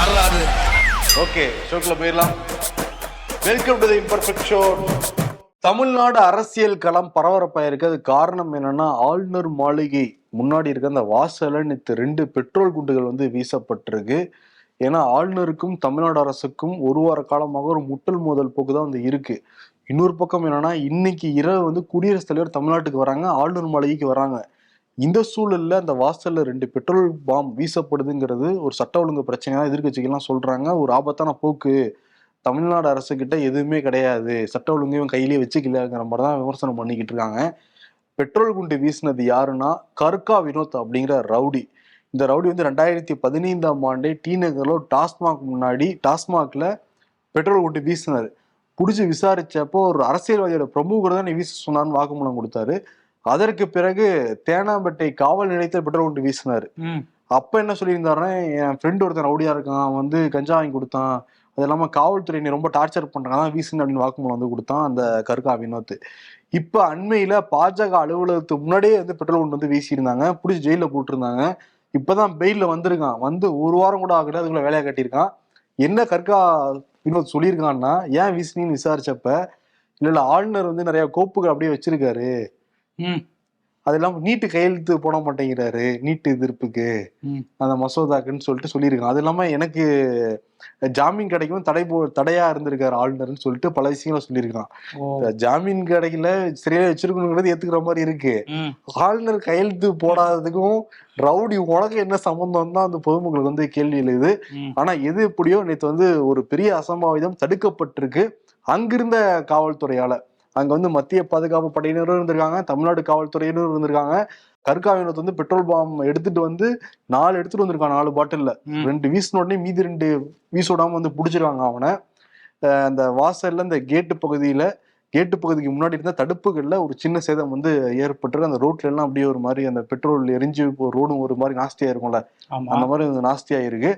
வரலாறு ஓகே ஷோக்கில் போயிடலாம். Welcome to the imperfect show Tamil Nadu அரசியல் களம் பரபரப்பாக இருக்கு அது காரணம் என்னன்னா ஆளுநர் மாளிகை முன்னாடி இருக்க அந்த வாசலன் நேற்று ரெண்டு பெட்ரோல் குண்டுகள் வந்து வீசப்பட்டிருக்கு. ஏன்னா ஆளுநருக்கும் தமிழ்நாடு அரசுக்கும் ஒரு வார காலமாக ஒரு முட்டல் மோதல் போக்கு தான் வந்து இருக்கு. இன்னொரு பக்கம் என்னன்னா இன்னைக்கு இரவு வந்து குடியரசுத் தலைவர் தமிழ்நாட்டுக்கு வராங்க ஆளுநர் மாளிகைக்கு வராங்க. இந்த சூழல்ல அந்த வாசல்ல ரெண்டு பெட்ரோல் பாம் வீசப்படுதுங்கிறது ஒரு சட்ட ஒழுங்கு பிரச்சனையா எதிர்கட்சிகள்லாம் சொல்றாங்க. ஒரு ஆபத்தான போக்கு தமிழ்நாடு அரசு கிட்ட எதுவுமே கிடையாது. சட்ட ஒழுங்கையும் கையிலேயே வச்சுக்கலங்கிற மாதிரி தான் விமர்சனம் பண்ணிக்கிட்டு இருக்காங்க. பெட்ரோல் குண்டு வீசினது யாருன்னா கர்கா வினோத் அப்படிங்கிற ரவுடி. இந்த ரவுடி வந்து ரெண்டாயிரத்தி பதினைந்தாம் ஆண்டே டி நகர்ல டாஸ்மாக் முன்னாடி டாஸ்மாக்ல பெட்ரோல் குண்டு வீசினார். பிடிச்சி விசாரிச்சப்போ ஒரு அரசியல்வாதியோட பிரமுகர் தான் நீ வீச சொன்னான்னு வாக்குமூலம் கொடுத்தாரு. அதற்கு பிறகு தேனாம்பேட்டை காவல் நிலையத்தில் பெட்ரோல் குண்டு வீசினாரு. அப்ப என்ன சொல்லியிருந்தாருன்னா என் ஃப்ரெண்டு ஒருத்தன் ரவுடியா இருக்கான் வந்து கஞ்சா வாங்கி கொடுத்தான். அது இல்லாம காவல்துறை நீ ரொம்ப டார்ச்சர் பண்றாங்க. அதான் வீசுன்னு அப்படின்னு வாக்குமூலம் வந்து கொடுத்தான் அந்த கருக்கா வினோத் இப்ப அண்மையில பாஜக அலுவலகத்துக்கு முன்னாடியே வந்து பெட்ரோல் குண்டு வந்து வீசியிருந்தாங்க. பிடிச்சி ஜெயில போட்டிருந்தாங்க. இப்பதான் பெயில்ல வந்திருக்கான். வந்து ஒரு வாரம் கூட ஆகல அதுக்குள்ள வேலையை கட்டியிருக்கான். என்ன கற்கா வினோத் சொல்லியிருக்கான்னா ஏன் வீசினின்னு விசாரிச்சப்ப இல்ல இல்ல ஆளுநர் வந்து நிறைய கோப்புகள் அப்படியே வச்சிருக்காரு. அது இல்லாம நீட்டு கையெழுத்து போட மாட்டேங்கிறாரு. நீட்டு எதிர்ப்புக்கு. அந்த மசோதாக்குன்னு சொல்லிட்டு சொல்லியிருக்காங்க. அது இல்லாம எனக்கு ஜாமீன் கிடைக்கும் தடை போ தடையா இருந்திருக்காரு ஆளுநர்னு சொல்லிட்டு பல விஷயங்களை சொல்லியிருக்கான். ஜாமீன் கிடைக்கல சரியா வச்சிருக்கணுங்கிறது ஏத்துக்கிற மாதிரி இருக்கு. ஆளுநர் கையெழுத்து போடாததுக்கும் ரவுடி உனக்கு என்ன சம்பந்தம் தான் அந்த பொதுமக்களுக்கு வந்து கேள்வி எழுது. ஆனா எது எப்படியோ நேற்று வந்து ஒரு பெரிய அசம்பாவிதம் தடுக்கப்பட்டிருக்கு. அங்கிருந்த காவல்துறையால. அங்க வந்து மத்திய பாதுகாப்பு படையினரும் இருந்திருக்காங்க தமிழ்நாடு காவல்துறையினரும் இருந்திருக்காங்க. கற்காவினத்தை வந்து பெட்ரோல் பாம் எடுத்துட்டு வந்து நாலு எடுத்துட்டு வந்திருக்கான் நாலு பாட்டில்ல. ரெண்டு வீசின உடனே மீதி ரெண்டு வீசோடாம வந்து பிடிச்சிருக்காங்க அவனை. அந்த வாசல்ல இந்த கேட்டு பகுதியில கேட்டு பகுதிக்கு முன்னாடி இருந்த தடுப்புகள்ல ஒரு சின்ன சேதம் வந்து ஏற்பட்டு அந்த ரோட்ல எல்லாம் அப்படியே ஒரு மாதிரி அந்த பெட்ரோல் எரிஞ்சு ரோடும் ஒரு மாதிரி நாஸ்தியா இருக்கும்ல. அந்த மாதிரி நாஸ்தியா இருக்கு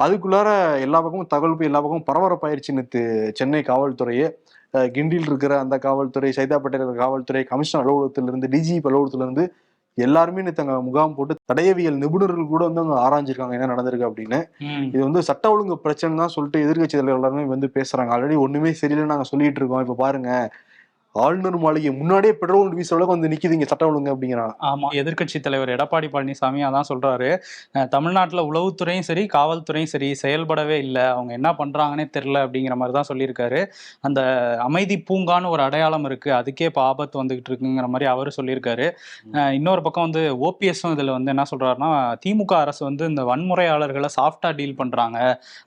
அதுக்குள்ளார எல்லா பக்கமும் தகவல் போய் எல்லா பக்கமும் பரபரப்பாயிருச்சு நேற்று சென்னை காவல்துறையே. கிண்டியில் இருக்கிற அந்த காவல்துறை சைதாப்பேட்டையில் இருக்கிற காவல்துறை கமிஷனர் அலுவலகத்திலிருந்து டிஜிபி அலுவலகத்திலிருந்து எல்லாருமே அங்க முகாம் போட்டு தடயவியல் நிபுணர்கள் கூட வந்து அங்க ஆராய்ஞ்சிருக்காங்க என்ன நடந்திருக்கு அப்படின்னு. இது வந்து சட்ட ஒழுங்கு பிரச்சனை தான் சொல்லிட்டு எதிர்கட்சி தலைவர் எல்லாருமே வந்து பேசுறாங்க. ஆல்ரெடி ஒண்ணுமே சரியில்லை நாங்க சொல்லிட்டு இருக்கோம். இப்ப பாருங்க ஆளுநர் மாளிகை முன்னாடியே பெட்ரோல் வீச அளவுக்கு வந்து நிக்குது இங்க சட்டம் ஒழுங்கு அப்படிங்கிறான் ஆமா எதிர்க்கட்சி தலைவர் எடப்பாடி பழனிசாமி அதான் சொல்றாரு. தமிழ்நாட்டுல உளவுத்துறையும் சரி காவல்துறையும் சரி செயல்படவே இல்லை. அவங்க என்ன பண்றாங்கன்னே தெரியல அப்படிங்கிற மாதிரி தான் சொல்லியிருக்காரு. அந்த அமைதி பூங்கான்னு ஒரு அடையாளம் இருக்கு. அதுக்கே இப்போ ஆபத்து வந்துகிட்டு இருக்குங்கிற மாதிரி அவரு சொல்லியிருக்காரு. இன்னொரு பக்கம் வந்து ஓபிஎஸும் இதுல வந்து என்ன சொல்றாருன்னா திமுக அரசு வந்து இந்த வன்முறையாளர்களை சாஃப்டா டீல் பண்றாங்க.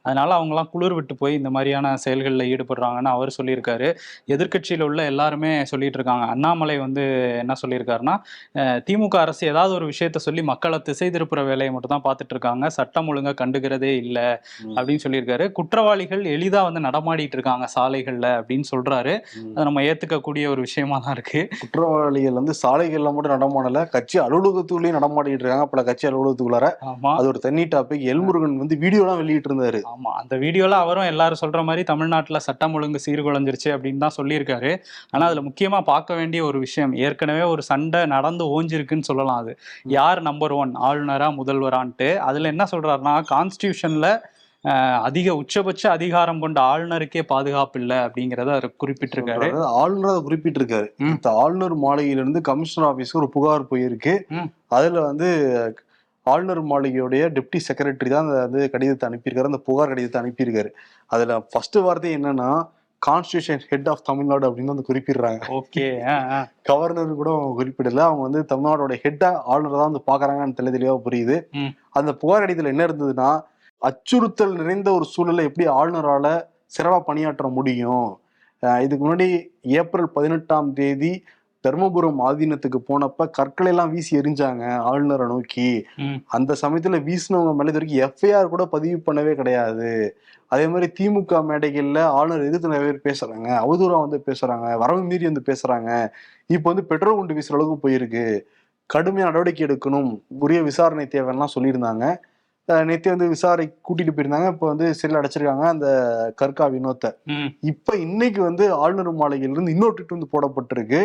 அதனால அவங்கலாம் குளிர் விட்டு போய் இந்த மாதிரியான செயல்களில் ஈடுபடுறாங்கன்னு அவர் சொல்லியிருக்காரு. எதிர்க்கட்சியில் உள்ள எல்லா எல்லாருமே சொல்லிட்டு இருக்காங்க அண்ணாமலை வந்து என்ன சொல்லியிருக்காருன்னா திமுக அரசு ஏதாவது ஒரு விஷயத்த சொல்லி மக்களை திசை திருப்புற வேலையை மட்டும் தான் பார்த்துட்டு இருக்காங்க சட்டம் ஒழுங்கா கண்டுக்கிறதே இல்லை அப்படின்னு சொல்லியிருக்காரு. குற்றவாளிகள் எளிதா வந்து நடமாடிட்டு இருக்காங்க சாலைகள்ல அப்படின்னு சொல்றாரு. அதை நம்ம ஏத்துக்கக்கூடிய ஒரு விஷயமா தான் இருக்கு. குற்றவாளிகள் வந்து சாலைகள்ல மட்டும் நடமாடல. கட்சி அலுவலகத்துக்குள்ளேயும் நடமாடிட்டு இருக்காங்க பல கட்சி அலுவலகத்துக்குள்ளார அது ஒரு தனி டாபிக். எல்முருகன் வந்து வீடியோலாம் வெளியிட்டு இருந்தாரு ஆமா. அந்த வீடியோல அவரும் எல்லாரும் சொல்ற மாதிரி தமிழ்நாட்டுல சட்டம் ஒழுங்கு சீர்குலைஞ்சிருச்சு அப்படின்னு தான் சொல்லியிருக்காரு. ஆனா அதுல முக்கியமா பார்க்க வேண்டிய ஒரு விஷயம் ஏற்கனவே ஒரு சண்டை நடந்து ஓஞ்சிருக்குன்னு சொல்லலாம் அது. யார் நம்பர் ஒன் ஆளுநரா முதல்வரான்ட்டு. அதுல என்ன சொல்றாருன்னா கான்ஸ்டியூஷன்ல அதிக உச்சபட்ச அதிகாரம் கொண்ட ஆளுநருக்கே பாதுகாப்பு இல்லை அப்படிங்கறத அவர் குறிப்பிட்டிருக்காரு. ஆளுநர் அதை குறிப்பிட்டிருக்காரு. ஆளுநர் மாளிகையிலிருந்து கமிஷனர் ஆபீஸ்க்கு ஒரு புகார் போயிருக்கு. அதுல வந்து ஆளுநர் மாளிகையுடைய டெப்டி செக்ரட்டரி தான் அந்த வந்து கடிதத்தை அனுப்பியிருக்காரு. அந்த புகார் கடிதத்தை அனுப்பியிருக்காரு. அதுல ஃபர்ஸ்ட் வார்த்தை என்னன்னா கான்ஸ்டியூஷன் ஹெட் ஆஃப் தமிழ்நாடு அப்படின்னு வந்து குறிப்பிடுறாங்க. ஓகே கவர்னர் கூட குறிப்பிடல. அவங்க வந்து தமிழ்நாடோட ஹெட்டா ஆளுநர் தான் வந்து பாக்குறாங்கன்னு தெளி தெளிவா புரியுது. அந்த புகார் கடிதத்துல என்ன இருந்ததுன்னா அச்சுறுத்தல் நிறைந்த ஒரு சூழலை எப்படி ஆளுநரால சிறப்பா பணியாற்ற முடியும்? இதுக்கு முன்னாடி ஏப்ரல் பதினெட்டாம் தேதி தர்மபுரம் ஆதீனத்துக்கு போனப்ப கற்களை எல்லாம் வீசி எரிஞ்சாங்க ஆளுநரை நோக்கி. அந்த சமயத்துல வீசினவங்க மேல இது வரைக்கும் எஃப்ஐஆர் கூட பதிவு பண்ணவே கிடையாது. அதே மாதிரி திமுக மேடைகள்ல ஆளுநர் எதிர்த்து நிறைய பேர் பேசுறாங்க. அவதூறா வந்து பேசுறாங்க. வரவு மீறி வந்து பேசுறாங்க. இப்போ வந்து பெட்ரோல் குண்டு வீசுற அளவுக்கு போயிருக்கு. கடுமையான நடவடிக்கை எடுக்கணும். உரிய விசாரணை தேவைலாம் சொல்லியிருந்தாங்க. நேத்தே வந்து விசாரணை கூட்டிட்டு போயிருந்தாங்க. இப்போ வந்து சிறையில் அடைச்சிருக்காங்க அந்த கற்கா வினோத்தை. இப்ப இன்னைக்கு வந்து ஆளுநர் மாளிகையில இருந்து இன்னொரு ட்விட் வந்து போடப்பட்டிருக்கு.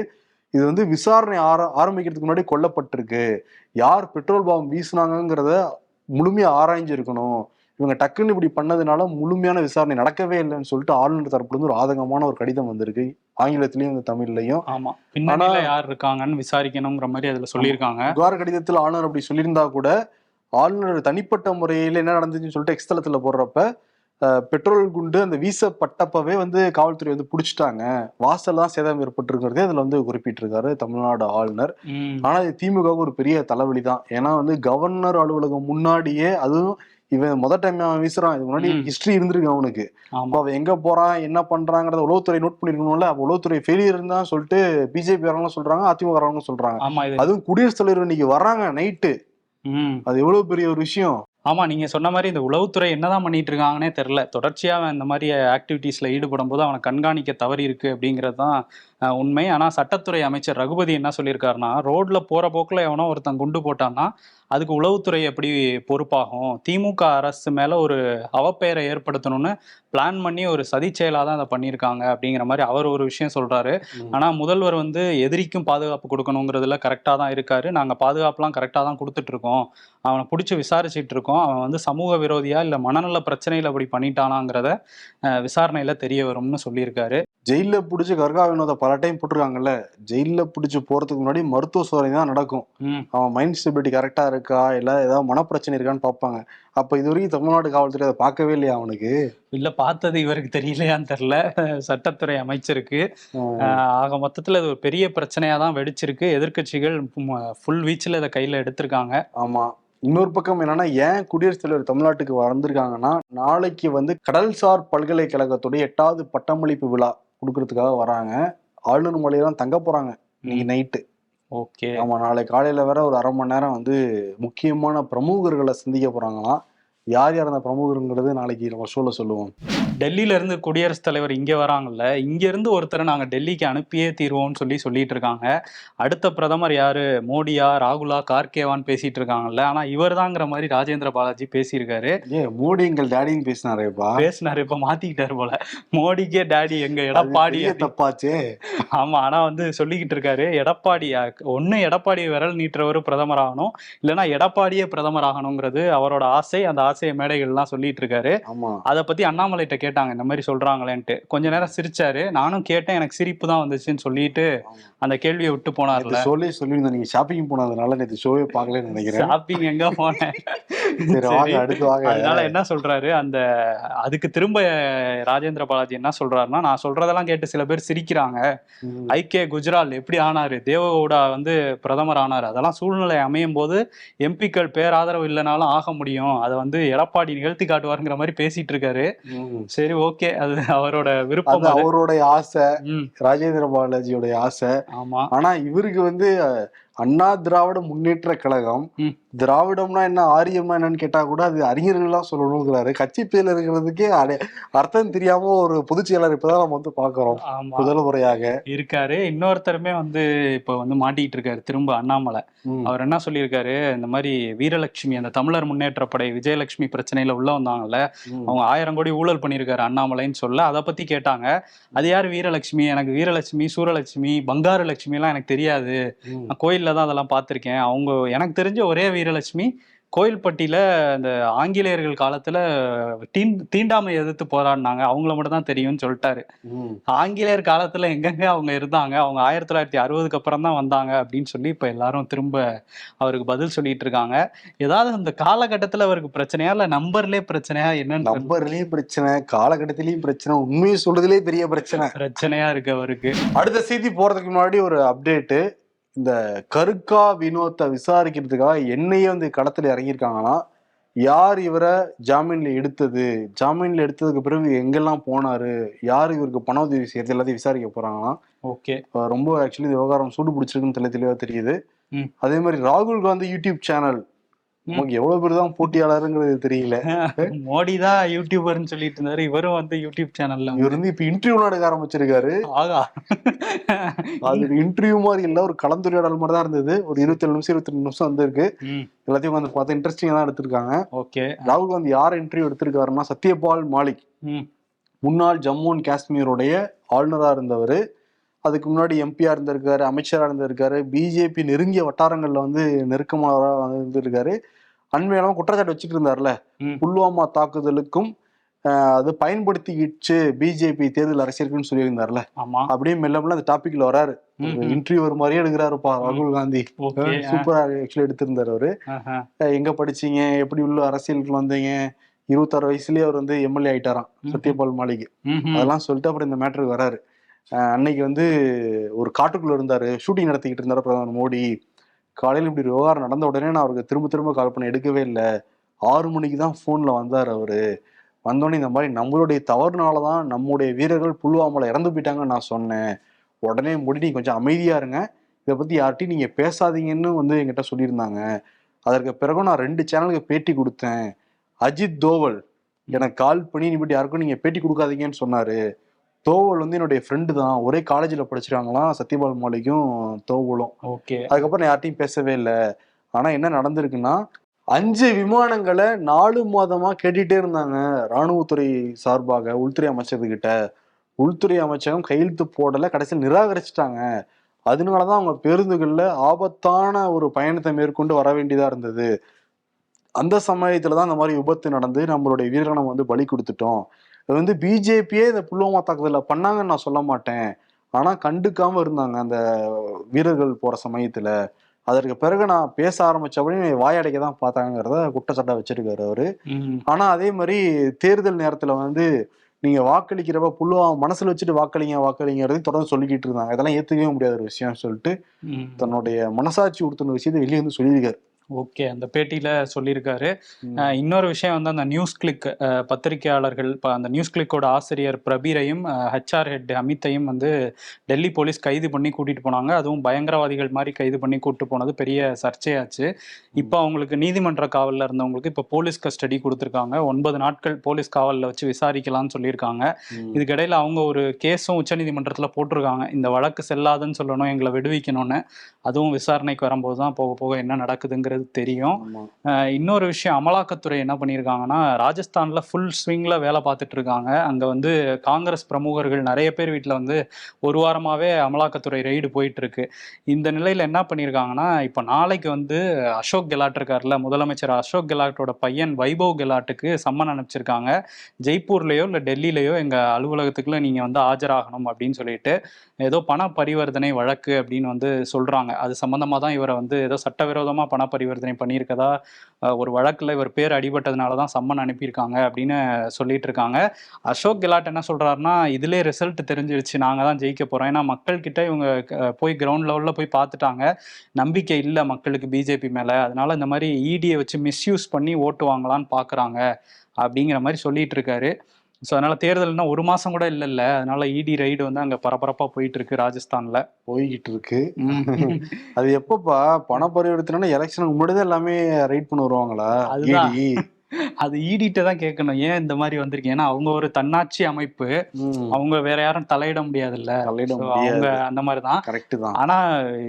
இது வந்து விசாரணை ஆர ஆரம்பிக்கிறதுக்கு முன்னாடி கொல்லப்பட்டிருக்கு. யார் பெட்ரோல் பாம் வீசினாங்கங்கிறத முழுமையா ஆராய்ஞ்சிருக்கணும். இவங்க டக்குன்னு இப்படி பண்ணதுனால முழுமையான விசாரணை நடக்கவே இல்லைன்னு சொல்லிட்டு ஆளுநர் தரப்புல இருந்து ஒரு ஆதங்கமான ஒரு கடிதம் வந்திருக்கு. ஆங்கிலத்திலயும் இந்த தமிழ்லயும். ஆமா. பின்னணியில யார் இருக்காங்கன்னு விசாரிக்கணுங்கிற மாதிரி அதுல சொல்லியிருக்காங்க. புகார் கடிதத்தில் ஆளுநர் அப்படி சொல்லியிருந்தா கூட ஆளுநர் தனிப்பட்ட முறையில் என்ன நடந்துச்சுன்னு சொல்லிட்டு எக்ஸ்தலத்துல போடுறப்ப பெட்ரோல் குண்டு அந்த வீசப்பட்டப்பவே வந்து காவல்துறை வந்து பிடிச்சிட்டாங்க. வாசல் தான் சேதம் ஏற்பட்டிருக்கிறதே அதுல வந்து குறிப்பிட்டிருக்காரு தமிழ்நாடு ஆளுநர். ஆனா இது திமுகவுக்கு ஒரு பெரிய தலைவலி தான். ஏன்னா வந்து கவர்னர் அலுவலகம் முன்னாடியே அதுவும் இவன் முத டைம் அவன் வீசுறான். இது முன்னாடி. ஹிஸ்டரி இருந்திருக்கு அவனுக்கு. அப்ப அவன் எங்க போறான் என்ன பண்றாங்கறத உளவுத்துறை நோட் பண்ணிருக்கணும்ல. அப்ப உளவுத்துறை ஃபெயிலியர் தான் சொல்லிட்டு பிஜேபி வரவங்க சொல்றாங்க அதிமுக வரவங்க சொல்றாங்க. அதுவும் குடியரசுத் தலைவர் இன்னைக்கு வர்றாங்க நைட்டு அது எவ்வளவு பெரிய ஒரு விஷயம். ஆமா நீங்க சொன்ன மாதிரி இந்த உளவுத்துறை என்னதான் பண்ணிட்டு இருக்காங்கன்னே தெரியல. தொடர்ச்சியா அவன் இந்த மாதிரி ஆக்டிவிட்டீஸ்ல ஈடுபடும் போது அவனை கண்காணிக்க தவறி இருக்கு அப்படிங்கிறது தான் உண்மை. ஆனா சட்டத்துறை அமைச்சர் ரகுபதி என்ன சொல்லியிருக்காருன்னா ரோட்ல போற போக்குல எவனோ ஒருத்தன் குண்டு போட்டான்னா அதுக்கு உளவுத்துறை எப்படி பொறுப்பாகும்? திமுக அரசு மேல ஒரு அவப்பெயரை ஏற்படுத்தணும்னு பிளான் பண்ணி ஒரு சதி செயலா தான் அதை பண்ணியிருக்காங்க அப்படிங்கிற மாதிரி அவர் ஒரு விஷயம் சொல்றாரு. ம். ஆனா முதல்வர் வந்து எதிரிக்கும் பாதுகாப்பு கொடுக்கணுங்கிறதுல கரெக்டா தான் இருக்காரு. நாங்க பாதுகாப்புலாம் கரெக்டா தான் கொடுத்துட்டு இருக்கோம். அவனை பிடிச்சி விசாரிச்சுட்டு இருக்கோம் அவன் வந்து சமூக விரோதியா இல்ல மனநல பிரச்சனையில அப்படி பண்ணிட்டானாங்கிறத விசாரணையில தெரிய வரும்னு சொல்லியிருக்காரு. ஜெயில புடிச்சு கர்கா வினோத பல டைம் போட்டிருக்காங்கல்ல ஜெயில புடிச்சு போறதுக்கு முன்னாடி மருத்துவ சோதனை தான் நடக்கும். அவன் மைண்ட் ஸ்டெபிலிட்டி கரெக்டா இருக்கா? இல்ல ஏதாவது மனப்பிரச்சனை இருக்கான்னு பார்ப்பாங்க. அப்ப இது வரைக்கும் தமிழ்நாடு காவல்துறை அதை பார்க்கவே இல்லையா அவனுக்கு? இல்ல பார்த்தது இவருக்கு தெரியலையான்னு தெரியல. சட்டத்துறை அமைச்சருக்கு. ஆக மொத்தத்துல இது ஒரு பெரிய பிரச்சனையா தான் வெடிச்சிருக்கு. எதிர்க்கட்சிகள் ஃபுல் வீச்சில் இதை கையில எடுத்திருக்காங்க. ஆமா. இன்னொரு பக்கம் என்னன்னா ஏன் குடியரசுத் தலைவர் தமிழ்நாட்டுக்கு வந்திருக்காங்கன்னா நாளைக்கு வந்து கடல்சார் பல்கலைக்கழகத்துடைய எட்டாவது பட்டமளிப்பு விழா கொடுக்கறதுக்காக வராங்க. ஆளுநர் மலையில தான் தங்க போறாங்க இன்னைக்கு நைட்டு. ஓகே. ஆமா நாளை காலையில வேற ஒரு அரை மணி நேரம் வந்து முக்கியமான பிரமுகர்களை சந்திக்க போறாங்களாம். யார் யார் அந்த பிரமுகருங்கிறது நாளைக்கு நம்ம ஷோல சொல்லுவோம். டெல்லியில இருந்து குடியரசுத் தலைவர் இங்க வராங்கல்ல இங்க இருந்து ஒருத்தரை நாங்க டெல்லிக்கு அனுப்பியே தீர்வோம்னு சொல்லி சொல்லிட்டு இருக்காங்க. அடுத்த பிரதமர் யாரு? மோடியா ராகுலா கார்கேவான்னு பேசிட்டு இருக்காங்கல்ல. ஆனா இவர்தாங்கிற மாதிரி ராஜேந்திர பாலாஜி பேசியிருக்காரு. ஏ மோடி எங்கள் டேடின்னு பேசினாரேப்பா. பேசினாரு இப்ப மாத்திக்கிட்டாரு போல. மோடிக்கே டாடி எங்க எடப்பாடி தப்பாச்சே. ஆமா ஆனா வந்து சொல்லிக்கிட்டு இருக்காரு எடப்பாடி ஒண்ணு எடப்பாடி விரல் நீட்டுறவர் பிரதமர் ஆகணும் இல்லைன்னா எடப்பாடியே பிரதமர் ஆகணுங்கிறது அவரோட ஆசை. அந்த ஆசையை மேடைகள்லாம் சொல்லிட்டு இருக்காரு அதை பத்தி அண்ணாமலைகிட்ட கேட்டாங்க இந்த மாதிரி சொல்றாங்களேன்ட்டு. கொஞ்ச நேரம் சிரிச்சாரு. நானும் கேட்டேன் எனக்கு சிரிப்பு தான் வந்துச்சுன்னு சொல்லிட்டு. அந்த கேள்வியை விட்டு போனார்ல. நேத்து ஷோலே சொல்லியிருந்தேன் நீங்க ஷாப்பிங் போனதுனால நேற்று ஷோவே பார்க்கலன்னு நினைக்கிறேன். ஷாப்பிங் எங்க போனேன்? சரி வாங்க சரி. அடுத்து வாங்க. அதனால என்ன சொல்றாரு அந்த அதுக்கு திரும்ப ராஜேந்திர பாலாஜி என்ன சொல்றாருன்னா நான் சொல்றதெல்லாம் கேட்டு சில பேர் சிரிக்கிறாங்க. ம். ஐகே குஜரால் எப்படி ஆனாரு? தேவகவுடா வந்து பிரதமர் ஆனாரு. அதெல்லாம் சூழ்நிலை அமையும் போது எம்பிக்கள் பேராதரவு இல்லைனாலும் ஆக முடியும். அதை வந்து எடப்பாடி நிகழ்த்தி காட்டுவாருங்கிற மாதிரி பேசிட்டு இருக்காரு. சரி ஓகே. அது அவரோட விருப்பம். அவருடைய ஆசை ராஜேந்திர பாலாஜியோட ஆசை. ஆமா. ஆனா இவருக்கு வந்து அண்ணா திராவிட முன்னேற்ற கழகம். திராவிடம்னா என்ன ஆரியம்னா என்னன்னு கேட்டா கூட அது அறிஞர்கள்லாம் சொல்லணுங்கிறாரு. கட்சி பேர்ல இருக்கிறதுக்கே அர்த்தம் தெரியாம ஒரு பொதுச் செயலாளர் இப்பதான் நம்ம வந்து பாக்குறோம் முதல் முறையாக இருக்காரு. இன்னொருத்தருமே வந்து இப்ப வந்து மாட்டிக்கிட்டு இருக்காரு திரும்ப அண்ணாமலை. அவர் என்ன சொல்லியிருக்காரு? இந்த மாதிரி வீரலட்சுமி அந்த தமிழர் முன்னேற்ற படை விஜயலட்சுமி பிரச்சனையில உள்ள வந்தாங்கல்ல. அவங்க ஆயிரம் கோடி ஊழல் பண்ணியிருக்காரு அண்ணாமலைன்னு சொல்ல அதை பத்தி கேட்டாங்க. அது யார் வீரலட்சுமி? எனக்கு வீரலட்சுமி சூரலட்சுமி பங்காரு லட்சுமி எல்லாம் எனக்கு தெரியாது. ம். கோயில்ல தான் அதெல்லாம் பார்த்திருக்கேன். அவங்க எனக்கு தெரிஞ்ச ஒரே வீரலட்சுமி கோயில்பட்டியில அந்த ஆங்கிலேயர்கள் காலத்துல தீண் தீண்டாமை எதிர்த்து போராடினாங்க. அவங்கள மட்டும் தான் தெரியும்னு சொல்லிட்டாரு. ஆங்கிலேயர் காலத்துல எங்கெங்க அவங்க இருந்தாங்க? அவங்க ஆயிரத்தி தொள்ளாயிரத்தி அறுபதுக்கு அப்புறம் தான் வந்தாங்க அப்படின்னு சொல்லி இப்ப எல்லாரும் திரும்ப அவருக்கு பதில் சொல்லிட்டு இருக்காங்க. ஏதாவது அந்த காலகட்டத்துல அவருக்கு பிரச்சனையா இல்ல நம்பர்லயே பிரச்சனையா என்னன்னு தெரியல. நம்பர்லயும் பிரச்சனை காலகட்டத்திலயும் பிரச்சனை உண்மையை சொல்றதுலயே பெரிய பிரச்சனை. பிரச்சனையா இருக்கு அவருக்கு. அடுத்த செய்தி போறதுக்கு முன்னாடி ஒரு அப்டேட்டு. இந்த கருக்கா வினோத்தை விசாரிக்கிறதுக்காக என்னையே வந்து களத்துல இறங்கியிருக்காங்களாம் யார் இவரை ஜாமீன்ல எடுத்தது ஜாமீன்ல எடுத்ததுக்கு பிறகு எங்கெல்லாம் போனாரு யார் இவருக்கு பண உதவி செய்யறது எல்லாத்தையும் விசாரிக்க போறாங்களாம் ஓகே ரொம்ப ஆக்சுவலி இந்த விவகாரம் சூடு பிடிச்சிருக்குன்னு தெளி தெளிவா தெரியுது. அதே மாதிரி ராகுல் காந்தி யூடியூப் சேனல். நமக்கு எவ்வளவு பேர் தான் போட்டியாளருங்கிறது தெரியல. மோடி தான் யூடியூபர்னு சொல்லிட்டு இருந்தாரு. இவரும் வந்து யூடியூப் சேனல்ல இவர் வந்து இப்ப இன்டர்வியூ நடக்க ஆரம்பிச்சிருக்காரு. ஆகா. அது இன்டர்வியூ மாதிரி இல்ல ஒரு கலந்துரையாடல் மாதிரி தான் இருந்தது. ஒரு இருபத்தேழு நிமிஷம் இருபத்தி ரெண்டு நிமிஷம் வந்திருக்கு. எல்லாத்தையும் வந்து பார்த்து இன்ட்ரெஸ்டிங்கா தான் எடுத்திருக்காங்க. ஓகே. ராகுல் காந்தி யார் இன்டர்வியூ எடுத்திருக்காருன்னா சத்யபால் மாலிக். முன்னாள் ஜம்மு அண்ட் காஷ்மீருடைய ஆளுநரா இருந்தவர். அதுக்கு முன்னாடி எம்பியா இருந்திருக்காரு அமைச்சரா இருந்திருக்காரு பிஜேபி நெருங்கிய வட்டாரங்கள்ல வந்து நெருக்கமானவராக இருந்திருக்காரு. அண்மையில குற்றச்சாட்டு வச்சுட்டு இருந்தார்ல. புல்வாமா தாக்குதலுக்கும் அது பயன்படுத்திக்கிச்சு பிஜேபி தேர்தல் அரசியலுக்குன்னு சொல்லியிருந்தார்ல. அப்படியே மெல்ல மெல்ல அந்த டாபிக்ல வராரு. இன்டர்வியூ ஒரு மாதிரியே எடுக்கிறாருப்பா ராகுல் காந்தி. சூப்பரா ஆக்சுவலி எடுத்திருந்தாரு அவரு. எங்க படிச்சீங்க? எப்படி உள்ள அரசியலுக்கு வந்தீங்க? இருபத்தாறு வயசுலயே அவர் வந்து எம்எல்ஏ ஆயிட்டாராம். சத்யபால் மாளிகை. அதெல்லாம் சொல்லிட்டு அப்புறம் இந்த மேட்டருக்கு வராரு. அன்னைக்கு வந்து ஒரு காட்டுக்குள்ள இருந்தாரு. ஷூட்டிங் நடத்திக்கிட்டு இருந்தாரு பிரதமர் மோடி. காலையில் இப்படி விவகாரம் நடந்த உடனே நான் அவருக்கு திரும்ப திரும்ப கால் பண்ண எடுக்கவே இல்லை. ஆறு மணிக்கு தான் ஃபோனில் வந்தார் அவர். வந்தோடனே இந்த மாதிரி நம்மளுடைய தவறுனால தான் நம்முடைய வீரர்கள் புல்வாமால இறந்து போயிட்டாங்கன்னு நான் சொன்னேன். உடனே மோடி நீங்க கொஞ்சம் அமைதியாக இருங்க. இதை பற்றி யார்ட்டையும் நீங்கள் பேசாதீங்கன்னு வந்து என்கிட்ட சொல்லியிருந்தாங்க. அதற்கு பிறகு நான் ரெண்டு சேனலுக்கு பேட்டி கொடுத்தேன். அஜித் தோவல் எனக்கு கால் பண்ணி நீ இப்படி யாருக்கும் நீங்கள் பேட்டி கொடுக்காதீங்கன்னு சொன்னார். தோவல் வந்து என்னுடைய ஃப்ரெண்டு தான். ஒரே காலேஜில் படிச்சிருக்காங்களாம் சத்யபால் மாலிக்கும் தோவலும். ஓகே. அதுக்கப்புறம் நான் யார்ட்டையும் பேசவே இல்லை. ஆனா என்ன நடந்திருக்குன்னா அஞ்சு விமானங்களை நாலு மாதமா கேட்டுட்டே இருந்தாங்க ராணுவத்துறை சார்பாக உள்துறை அமைச்சர்கிட்ட. உள்துறை அமைச்சகம் கையெழுத்து போடல கடைசியில் நிராகரிச்சிட்டாங்க. அதனாலதான் அவங்க பேருந்துகள்ல ஆபத்தான ஒரு பயணத்தை மேற்கொண்டு வர வேண்டியதா இருந்தது. அந்த சமயத்துல தான் இந்த மாதிரி விபத்து நடந்து நம்மளுடைய வீரரை நம்ம வந்து பலி கொடுத்துட்டோம். இது வந்து பிஜேபியே இந்த புல்வாமா தாக்குதல பண்ணாங்கன்னு நான் சொல்ல மாட்டேன். ஆனா கண்டுக்காம இருந்தாங்க அந்த வீரர்கள் போற சமயத்துல. அதற்கு பிறகு நான் பேச ஆரம்பிச்சபடி வாயடைக்க தான் பார்த்தாங்கிறத குற்றச்சாட்டா வச்சிருக்காரு அவரு. ஆனா அதே மாதிரி தேர்தல் நேரத்துல வந்து நீங்க வாக்களிக்கிறப்ப புல்வாமா மனசுல வச்சுட்டு வாக்களிங்க வாக்களிங்கிறதையும் தொடர்ந்து சொல்லிக்கிட்டு இருந்தாங்க. இதெல்லாம் ஏத்துக்கவே முடியாத ஒரு விஷயம் சொல்லிட்டு. தன்னுடைய மனசாட்சி உறுத்தின விஷயத்தை வெளியே வந்து சொல்லியிருக்காரு. ஓகே. அந்த பேட்டியில சொல்லியிருக்காரு. இன்னொரு விஷயம் வந்து அந்த நியூஸ் கிளிக் பத்திரிகையாளர்கள் இப்போ அந்த நியூஸ் கிளிக்கோட ஆசிரியர் பிரபீரையும் ஹெச்ஆர் ஹெட் அமித்தையும் வந்து டெல்லி போலீஸ் கைது பண்ணி கூட்டிட்டு போனாங்க. அதுவும் பயங்கரவாதிகள் மாதிரி கைது பண்ணி கூட்டு போனது பெரிய சர்ச்சையாச்சு. இப்போ அவங்களுக்கு நீதிமன்ற காவலில் இருந்தவங்களுக்கு இப்போ போலீஸ் கஸ்டடி கொடுத்துருக்காங்க. ஒன்பது நாட்கள் போலீஸ் காவலில் வச்சு விசாரிக்கலாம்னு சொல்லியிருக்காங்க. இதுக்கிடையில அவங்க ஒரு கேஸும் உச்சநீதிமன்றத்தில் போட்டிருக்காங்க. இந்த வழக்கு செல்லாதுன்னு சொல்லணும் எங்களை விடுவிக்கணும்னு. அதுவும் விசாரணைக்கு வரும்போது தான் போக போக என்ன நடக்குதுங்கிறது தெரியும். இன்னொரு விஷயம் அமலாக்கத்துறை என்ன பண்ணியிருக்காங்கன்னா ராஜஸ்தான்ல ஃபுல் ஸ்விங்ல வேலை பார்த்துட்டு இருக்காங்க அங்க வந்து காங்கிரஸ் பிரமுகர்கள் நிறைய பேர் வீட்டில் வந்து ஒரு வாரமாவே அமலாக்கத்துறை ரெய்டு போயிட்டு இருக்கு இந்த நிலையில என்ன பண்ணியிருக்காங்கன்னா இப்போ நாளைக்கு வந்து அசோக் கெலாட் இருக்கார்ல முதலமைச்சர் அசோக் கெலாட்டோட பையன் வைபவ் கெலாட்டுக்கு சம்மன் அனுப்பிச்சிருக்காங்க. ஜெய்ப்பூர்லயோ இல்லை டெல்லியிலயோ எங்க அலுவலகத்துக்குள்ள நீங்க வந்து ஆஜராகணும் அப்படின்னு சொல்லிட்டு ஏதோ பண பரிவர்த்தனை வழக்கு அப்படின்னு வந்து சொல்றாங்க. அது சம்பந்தமா தான் இவரை வந்து ஏதோ சட்டவிரோதமா பண பரிவர்த்தனை பண்ணியிருக்கதா? ஒரு வழக்கில் இவர் பேர் அடிபட்டதுனால தான் சம்மன் அனுப்பியிருக்காங்க அப்படின்னு சொல்லிட்டு இருக்காங்க அசோக் கெலாட் என்ன சொல்கிறாருன்னா இதிலே ரிசல்ட் தெரிஞ்சிருச்சு. நாங்கள் தான் ஜெயிக்க போகிறோம் ஏன்னா மக்கள்கிட்ட இவங்க போய் கிரவுண்ட் லெவலில் போய் பார்த்துட்டாங்க. நம்பிக்கை இல்லை மக்களுக்கு பிஜேபி மேலே. அதனால இந்த மாதிரி இடியை வச்சு மிஸ்யூஸ் பண்ணி ஓட்டு வாங்கலாம்னு பார்க்குறாங்க அப்படிங்கிற மாதிரி சொல்லிட்டு இருக்காரு ஸோ அதனால தேர்தல் இன்னும் ஒரு மாசம் கூட இல்லைல்ல. அதனால இடி ரைடு வந்து அங்க பரபரப்பா போயிட்டு இருக்கு ராஜஸ்தான்ல. போய்கிட்டு இருக்கு. அது எப்பப்பா பண பரிவர்த்தனை எலெக்ஷனுக்கு முன்னாடி எல்லாமே ரைட் பண்ண வருவாங்களா? அது ஈடிட்ட தான் கேட்கணும். ஏன் இந்த மாதிரி வந்திருக்கு? ஏன்னா அவங்க ஒரு தன்னாட்சி அமைப்பு. அவங்க வேற யாரும் தலையிட முடியாது. அவங்க அந்த மாதிரி தான். கரெக்ட் தான். ஆனா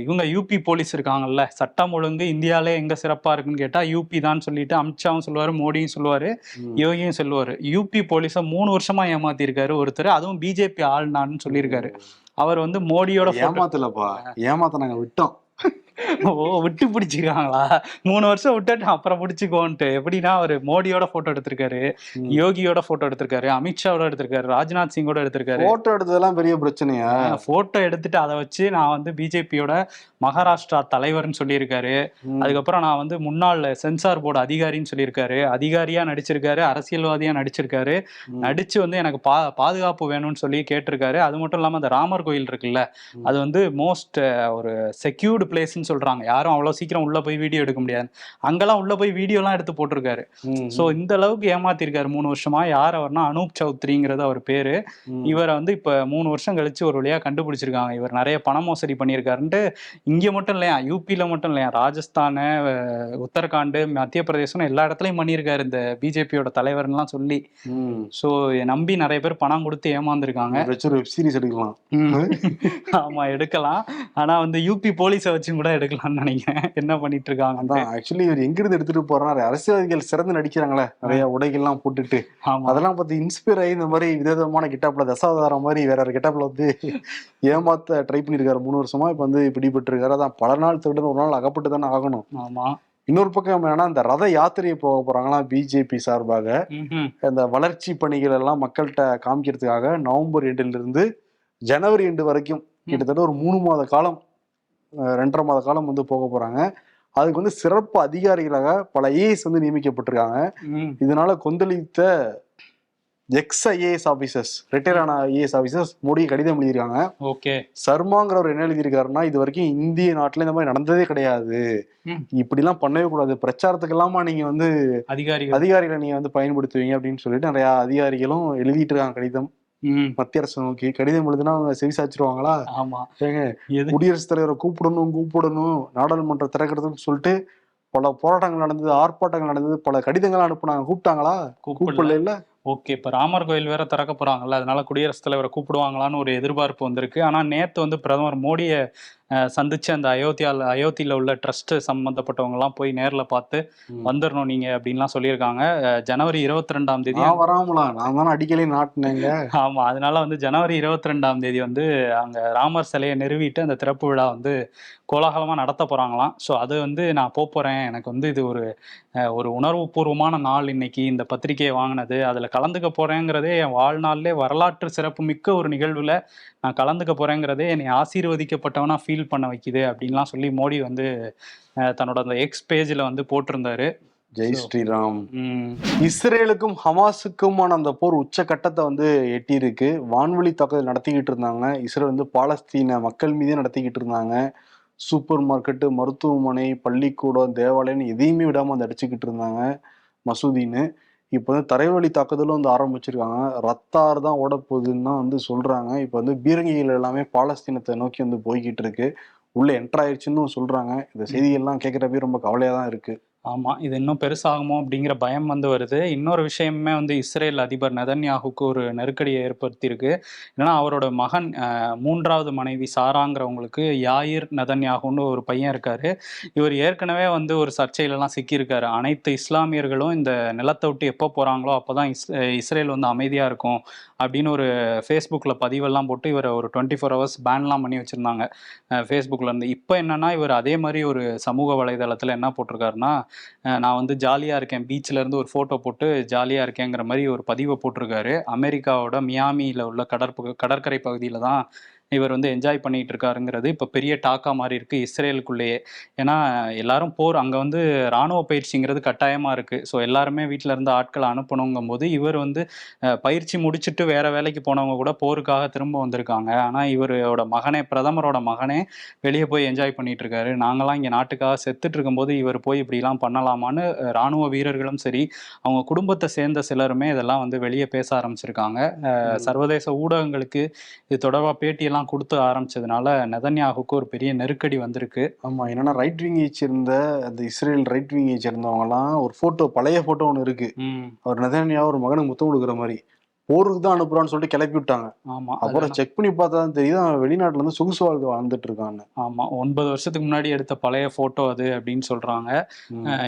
இவங்க யூபி போலீஸ் இருக்காங்கல்ல. சட்டம் ஒழுங்கு இந்தியாலே எங்க சிறப்பா இருக்குன்னு கேட்டா யூபி தான் சொல்லிட்டு அமித்ஷாவும் சொல்லுவாரு மோடியும் சொல்லுவாரு. யோகியும் சொல்லுவாரு. யூபி போலீஸை மூணு வருஷமா ஏமாத்திருக்காரு ஒருத்தர். அதுவும் பிஜேபி ஆள்னான்னு சொல்லியிருக்காரு. அவர் வந்து மோடியோட ஏமாத்தலப்பா. ஏமாத்த நாங்க விட்டோம். ஓ விட்டு பிடிச்சிருக்காங்களா மூணு வருஷம் விட்டுட்டு அப்புறம் பிடிச்சிக்கோன்ட்டு எப்படின்னா அவர் மோடியோட போட்டோ எடுத்திருக்காரு. யோகியோட போட்டோ எடுத்திருக்காரு அமித்ஷாவோட எடுத்திருக்காரு ராஜ்நாத் சிங்கோட எடுத்திருக்காரு போட்டோ எடுத்ததெல்லாம் பெரிய பிரச்சனையா போட்டோ எடுத்துட்டு அதை வச்சு நான் வந்து பிஜேபியோட மகாராஷ்டிரா தலைவர்னு சொல்லியிருக்காரு. அதுக்கப்புறம் நான் வந்து முன்னாள் சென்சார் போர்டு அதிகாரின்னு சொல்லியிருக்காரு அதிகாரியா நடிச்சிருக்காரு அரசியல்வாதியா நடிச்சிருக்காரு. நடிச்சு வந்து எனக்கு பா பாதுகாப்பு வேணும்னு சொல்லி கேட்டிருக்காரு அது மட்டும் இல்லாம அந்த ராமர் கோயில் இருக்குல்ல. அது வந்து மோஸ்ட் ஒரு செக்யூர்டு பிளேஸ்ன்னு சொல்றாங்க. யாரும் அவ்வளவு சீக்கிரம் உள்ள போய் வீடியோ எடுக்க முடியாது. அங்கெல்லாம் உள்ள போய் வீடியோலாம் எடுத்து போட்டிருக்காரு. சோ இந்த அளவுக்கு ஏமாத்திருக்காரு. மூணு வருஷமா யார் அவர்னா அனூப் சௌத்ரிங்கிறது அவர் பேரு. இவரை வந்து இப்ப மூணு வருஷம் கழிச்சு ஒரு வழியா கண்டுபிடிச்சிருக்காங்க. இவர் நிறைய பண மோசடி பண்ணியிருக்காருன்ட்டு இங்க மட்டும் இல்லையா யூபியில மட்டும் இல்லையா ராஜஸ்தான் உத்தரகாண்ட் மத்திய பிரதேசம் எல்லா இடத்துலயும் பண்ணியிருக்காரு இந்த பிஜேபியோட தலைவர்லாம் சொல்லி. சோ நம்பி நிறைய பேர் பணம் கொடுத்து ஏமாந்துருக்காங்க. வச்சு ஒரு வெப் சீரிஸ் எடுக்கலாம். ஆமா எடுக்கலாம். ஆனா வந்து யூபி போலீஸை வச்சும் கூட எடுக்கலாம்னு நினைக்கிறேன். என்ன பண்ணிட்டு இருக்காங்க அதான் ஆக்சுவலி இவர் எங்க இருந்து எடுத்துட்டு போறாரு? அரசியல்வாதிகள் சிறந்து நடிக்கிறாங்களே நிறைய உடைகள்லாம் போட்டுட்டு. அதெல்லாம் பார்த்து இன்ஸ்பயர் ஆகி இந்த மாதிரி விதவிதமான கிட்டாப்ல தசாவதாரம் மாதிரி வேற ஒரு கிட்டாப்ல வந்து ஏமாத்த ட்ரை பண்ணிருக்காரு மூணு வருஷமா இப்ப வந்து பிடிபட்டு இருக்காரு அதான் பல நாள் திருடன் ஒரு நாள் அகப்பட்டு தானே ஆகணும். ஆமா. இன்னொரு பக்கம் என்னன்னா இந்த ரத யாத்திரையை போக போறாங்களா பிஜேபி சார்பாக. இந்த வளர்ச்சி பணிகள் எல்லாம் மக்கள்கிட்ட காமிக்கிறதுக்காக நவம்பர் எண்டில் இருந்து ஜனவரி எண்டு வரைக்கும் கிட்டத்தட்ட ஒரு மூணு மாத காலம் ரெண்டரை மாத காலம் வந்து போக போறாங்க. அதுக்கு வந்து சிறப்பு அதிகாரிகளாக பல ஐஏஎஸ் வந்து நியமிக்கப்பட்டிருக்காங்க. இதனால கொந்தளித்த எக்ஸ் ஐஏஎஸ் ஆபீசர்ஸ் ரிட்டையர் ஆன ஐஏஎஸ் ஆபீசர்ஸ் மோடி கடிதம் எழுதியிருக்காங்க. ஓகே. சர்மாங்கிறவர் என்ன எழுதியிருக்காருன்னா இது வரைக்கும் இந்திய நாட்டுல இந்த மாதிரி நடந்ததே கிடையாது. ம். இப்படி எல்லாம் பண்ணவே கூடாது. பிரச்சாரத்துக்கு எல்லாமா நீங்க வந்து அதிகாரிகள். அதிகாரிகளை நீங்க வந்து பயன்படுத்துவீங்க அப்படின்னு சொல்லிட்டு நிறைய அதிகாரிகளும் எழுதிட்டு இருக்காங்க கடிதம். மத்திய அரசு நோக்கி கடிதம் எழுதுனா அவங்க செவிசாச்சிருவாங்களா ஆமா. ஏங்க எது? குடியரசுத் தலைவரை கூப்பிடணும் கூப்பிடணும் நாடாளுமன்றம் திறக்கிறதுன்னு சொல்லிட்டு பல போராட்டங்கள் நடந்தது ஆர்ப்பாட்டங்கள் நடந்தது பல கடிதங்கள் அனுப்புனாங்க. கூப்பிட்டாங்களா? கூப்பிடல. ஓகே இப்ப ராமர் கோயில் வேற திறக்க போறாங்கல்ல அதனால குடியரசுத் தலைவரை கூப்பிடுவாங்களான்னு ஒரு எதிர்பார்ப்பு வந்திருக்கு. ஆனா நேத்து வந்து பிரதமர் மோடியை சந்திச்சு அந்த அயோத்தியால அயோத்தியில உள்ள ட்ரஸ்ட் சம்பந்தப்பட்டவங்க எல்லாம் போய் நேர்ல பார்த்து. வந்துடணும் நீங்க அப்படின்லாம் சொல்லியிருக்காங்க. ஜனவரி இருபத்தி ரெண்டாம் தேதி வராமலா? நான் தானே அடிக்கலே நாட்டினேங்க. ஆமா அதனால வந்து ஜனவரி இருபத்தி ரெண்டாம் தேதி வந்து அங்க ராமர் சிலையை நிறுவிட்டு அந்த திறப்பு விழா வந்து கோலாகலமா நடத்த போறாங்களாம். ஸோ அது வந்து நான் போப் போறேன். எனக்கு வந்து இது ஒரு ஒரு உணர்வுபூர்வமான நாள் இன்னைக்கு. இந்த பத்திரிகையை வாங்கினது அதுல கலந்துக்க போறேங்கிறதே என் வாழ்நாளிலே வரலாற்று சிறப்பு மிக்க ஒரு நிகழ்வுல நான் கலந்துக்க போறேங்கிறதே என்னை ஆசீர்வதிக்கப்பட்டவனா ஃபீல் பண்ண வைக்குது அப்படின்லாம் சொல்லி மோடி வந்து தன்னோட அந்த எக்ஸ் பேஜ்ல வந்து போட்டிருந்தாரு. ஜெய் ஸ்ரீராம். இஸ்ரேலுக்கும் ஹமாஸுக்குமான அந்த போர் உச்சக்கட்டத்தை வந்து எட்டியிருக்கு. வான்வழி தாக்குதல் நடத்திக்கிட்டு இருந்தாங்க. இஸ்ரேல் வந்து பாலஸ்தீன மக்கள் மீதே நடத்திக்கிட்டு இருந்தாங்க. சூப்பர் மார்க்கெட்டு மருத்துவமனை பள்ளிக்கூடம் தேவாலயம் எதையுமே விடாம வந்து அடிச்சுக்கிட்டு இருந்தாங்க மசூதின்னு. இப்போ வந்து தரைவழி தாக்குதலும் வந்து ஆரம்பிச்சிருக்காங்க. ரத்தார் தான் ஓட போகுதுன்னு தான் வந்து சொல்றாங்க. இப்போ வந்து பீரங்கிகள் எல்லாமே பாலஸ்தீனத்தை நோக்கி வந்து போய்கிட்டு இருக்கு. உள்ள என்டர் ஆயிடுச்சுன்னு சொல்றாங்க. இந்த செய்திகள்லாம் கேட்குறப்பே ரொம்ப கவலையா தான் இருக்கு. ஆமாம் இது இன்னும் பெருசாகுமோ அப்படிங்கிற பயம் வந்து வருது. இன்னொரு விஷயமே வந்து இஸ்ரேல் அதிபர் நெதன்யாகுக்கு ஒரு நெருக்கடியை ஏற்படுத்தியிருக்கு. ஏன்னா அவரோட மகன் மூன்றாவது மனைவி சாராங்கிறவங்களுக்கு யாயிர் நெதன்யாகுன்னு ஒரு பையன் இருக்கார். இவர் ஏற்கனவே வந்து ஒரு சர்ச்சையிலலாம் சிக்கியிருக்காரு. அனைத்து இஸ்லாமியர்களும் இந்த நிலத்தை விட்டு எப்போ போகிறாங்களோ அப்போ தான் இஸ் இஸ்ரேல் வந்து அமைதியாக இருக்கும் அப்படின்னு ஒரு ஃபேஸ்புக்கில் பதிவெல்லாம் போட்டு இவரை ஒரு டுவெண்ட்டி ஃபோர் ஹவர்ஸ் பேன்லாம் பண்ணி வச்சுருந்தாங்க. ஃபேஸ்புக்கில் இருந்து. இப்போ என்னென்னா இவர் அதே மாதிரி ஒரு சமூக வலைதளத்தில் என்ன போட்டிருக்காருன்னா நான் வந்து ஜாலியாக இருக்கேன். பீச்சில் இருந்து ஒரு ஃபோட்டோ போட்டு ஜாலியாக இருக்கேங்கிற மாதிரி ஒரு பதிவை போட்டிருக்காரு. அமெரிக்காவோட மியாமியில் உள்ள கடற்பகு கடற்கரை பகுதியில் தான் இவர் வந்து என்ஜாய் பண்ணிட்டு இருக்காருங்கிறது இப்போ பெரிய டாக்கா மாதிரி இருக்கு இஸ்ரேலுக்குள்ளேயே. ஏன்னா எல்லாரும் போர் அங்கே வந்து ராணுவ பயிற்சிங்கிறது கட்டாயமாக இருக்கு. ஸோ எல்லாருமே வீட்டில் இருந்து ஆட்களை அனுப்பணுங்கும் போது இவர் வந்து பயிற்சி முடிச்சுட்டு வேற வேலைக்கு போனவங்க கூட போருக்காக திரும்ப வந்திருக்காங்க. ஆனால் இவரோட மகனே பிரதமரோட மகனே வெளியே போய் என்ஜாய் பண்ணிட்டு இருக்காரு நாங்களாம் இங்கே நாட்டுக்காக செத்துட்டு இருக்கும்போது இவர் போய் இப்படிலாம் பண்ணலாமான்னு அஹ், ராணுவ வீரர்களும் சரி அவங்க குடும்பத்தை சேர்ந்த சிலருமே இதெல்லாம் வந்து வெளியே பேச ஆரம்பிச்சிருக்காங்க. சர்வதேச ஊடகங்களுக்கு இது தொடர்பாக பேட்டியெல்லாம் கொடுத்து ஆரம்பிச்சதுனால நெதன்யாகுக்கு ஒரு பெரிய நெருக்கடி வந்திருக்கு. ஆமா என்னன்னா ரைட் விங்கை சேர்ந்த அந்த இஸ்ரேல் ரைட் விங்கை சேர்ந்தவங்க எல்லாம் ஒரு போட்டோ பழைய போட்டோ ஒன்று இருக்கு. அவர் நெதன்யா ஒரு மகனுக்கு முத்தம் கொடுக்குற மாதிரி. போருக்கு தான் அனுப்புறான்னு சொல்லிட்டு கிளப்பி விட்டாங்க. ஆமா அப்புறம் செக் பண்ணி பார்த்தா தான் தெரியுது. அவன் வெளிநாட்டுல இருந்து சொகுசு வாழ்க்கை வாழ்ந்துட்டு இருக்கான்னு ஆமா ஒன்பது வருஷத்துக்கு முன்னாடி எடுத்த பழைய போட்டோ அது அப்படின்னு சொல்றாங்க.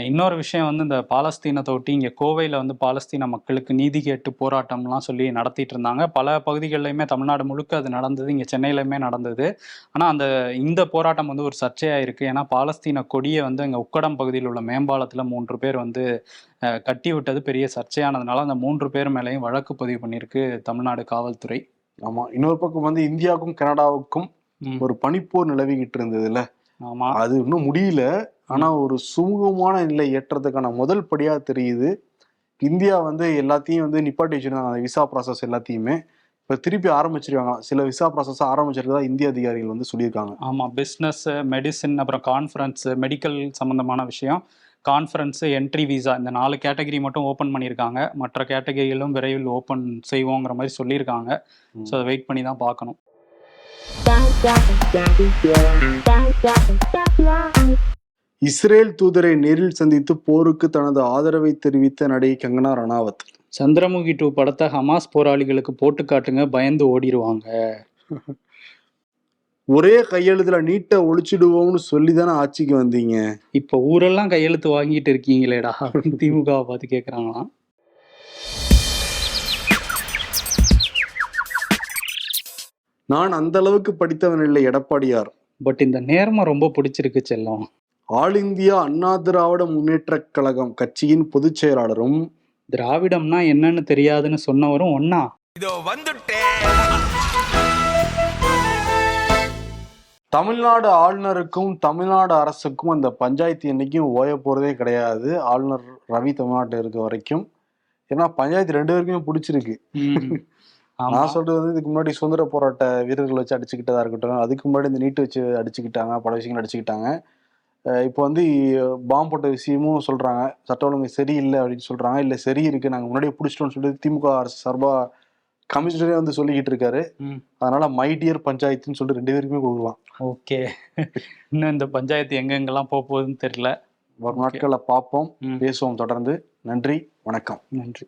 இன்னொரு விஷயம் வந்து இந்த பாலஸ்தீனத்தை ஒட்டி இங்க கோவையில வந்து பாலஸ்தீன மக்களுக்கு நீதி கேட்டு போராட்டம்லாம் சொல்லி நடத்திட்டு இருந்தாங்க. பல பகுதிகளிலுமே தமிழ்நாடு முழுக்க அது நடந்தது. இங்க சென்னையிலுமே நடந்தது. ஆனா அந்த இந்த போராட்டம் வந்து ஒரு சர்ச்சையா இருக்கு. ஏன்னா பாலஸ்தீன கொடியை வந்து இங்க உக்கடம் பகுதியில் உள்ள மேம்பாலத்துல மூன்று பேர் வந்து கட்டி விட்டது பெரிய சர்ச்சையானதுனால அந்த மூன்று பேர் மேலேயும் வழக்கு பதிவு பண்ணியிருக்கு தமிழ்நாடு காவல்துறை. ஆமா. இன்னொரு பக்கம் வந்து இந்தியாவுக்கும் கனடாவுக்கும். ஒரு பனிப்போர் நிலவிக்கிட்டு இருந்ததுல ஆமா. அது இன்னும் முடியல. ஆனா ஒரு சுமூகமான நிலை ஏற்றதுக்கான முதல் படியா தெரியுது. இந்தியா வந்து எல்லாத்தையும் வந்து நிப்பாட்டி வச்சிருந்தாங்க. அந்த விசா ப்ராசஸ் எல்லாத்தையுமே. இப்ப திருப்பி ஆரம்பிச்சிருக்காங்க. சில விசா ப்ராசஸ் ஆரம்பிச்சிருக்கதா இந்திய அதிகாரிகள் வந்து சொல்லியிருக்காங்க. ஆமா. பிஸ்னஸ் மெடிசின் அப்புறம் கான்ஃபரன்ஸ் மெடிக்கல் சம்பந்தமான விஷயம். கான்ஃபரன்ஸ் என்ட்ரி விசா இந்த நாலு கேட்டகரி மட்டும் ஓப்பன் பண்ணியிருக்காங்க. மற்ற கேட்டகரிகளும் விரைவில் ஓப்பன் செய்வோங்கிற மாதிரி சொல்லியிருக்காங்க. ஸோ அதை வெயிட் பண்ணி தான் பார்க்கணும். இஸ்ரேல் தூதரை நேரில் சந்தித்து போருக்கு தனது ஆதரவை தெரிவித்த நடிகை கங்கனா ரணாவத். சந்திரமுகி டூ படத்தை ஹமாஸ் போராளிகளுக்கு போட்டு காட்டுங்க பயந்து ஓடிடுவாங்க ஒரே கையெழுத்துல நீட்டை ஒழிச்சிடுவோம்னு சொல்லி தானே ஆட்சிக்கு வந்தீங்க? இப்போ ஊரெல்லாம் கையெழுத்து வாங்கிட்டு இருக்கீங்களேடா அப்படின்னு திமுகவை பார்த்து கேட்குறாங்களாம் நான் அந்த அளவுக்கு படித்தவன் இல்லை எடப்பாடியார். பட் இந்த நேர்மை ரொம்ப பிடிச்சிருக்கு செல்லம். ஆல் இந்தியா அண்ணா திராவிட முன்னேற்றக் கழகம் கட்சியின் பொதுச் செயலாளரும் திராவிடம்னா என்னன்னு தெரியாதுன்னு சொன்னவரும் ஒன்னா இதோ வந்துட்டேன். தமிழ்நாடு ஆளுநருக்கும் தமிழ்நாடு அரசுக்கும் அந்த பஞ்சாயத்து என்னைக்கும் ஓய போறதே கிடையாது. ஆளுநர் ரவி தமிழ்நாட்டில் இருக்க வரைக்கும். ஏன்னா பஞ்சாயத்து ரெண்டு பேருக்குமே பிடிச்சிருக்கு. நான் சொல்றது வந்து இதுக்கு முன்னாடி சுதந்திர போராட்ட வீரர்கள் வச்சு அடிச்சுக்கிட்டதா இருக்கட்டும் அதுக்கு முன்னாடி இந்த நீட்டு வச்சு அடிச்சுக்கிட்டாங்க பல விஷயங்கள் அடிச்சுக்கிட்டாங்க. இப்போ வந்து பாம்பு போட்ட விஷயமும் சொல்றாங்க. சட்ட ஒழுங்கு சரியில்லை அப்படின்னு சொல்றாங்க. இல்ல சரி இருக்கு நாங்க முன்னாடியே பிடிச்சிட்டோம்னு சொல்லிட்டு திமுக அரசு சார்பா கமிஷனரே வந்து சொல்லிக்கிட்டு இருக்காரு. அதனால மை டியர் பஞ்சாயத்துன்னு சொல்லிட்டு ரெண்டு பேருக்குமே கொடுக்கலாம். ஓகே. இன்னும் இந்த பஞ்சாயத்து எங்கெங்கெல்லாம் போக போகுதுன்னு தெரியல. வரும் நாட்களில் பார்ப்போம். பேசுவோம் தொடர்ந்து. நன்றி வணக்கம். நன்றி.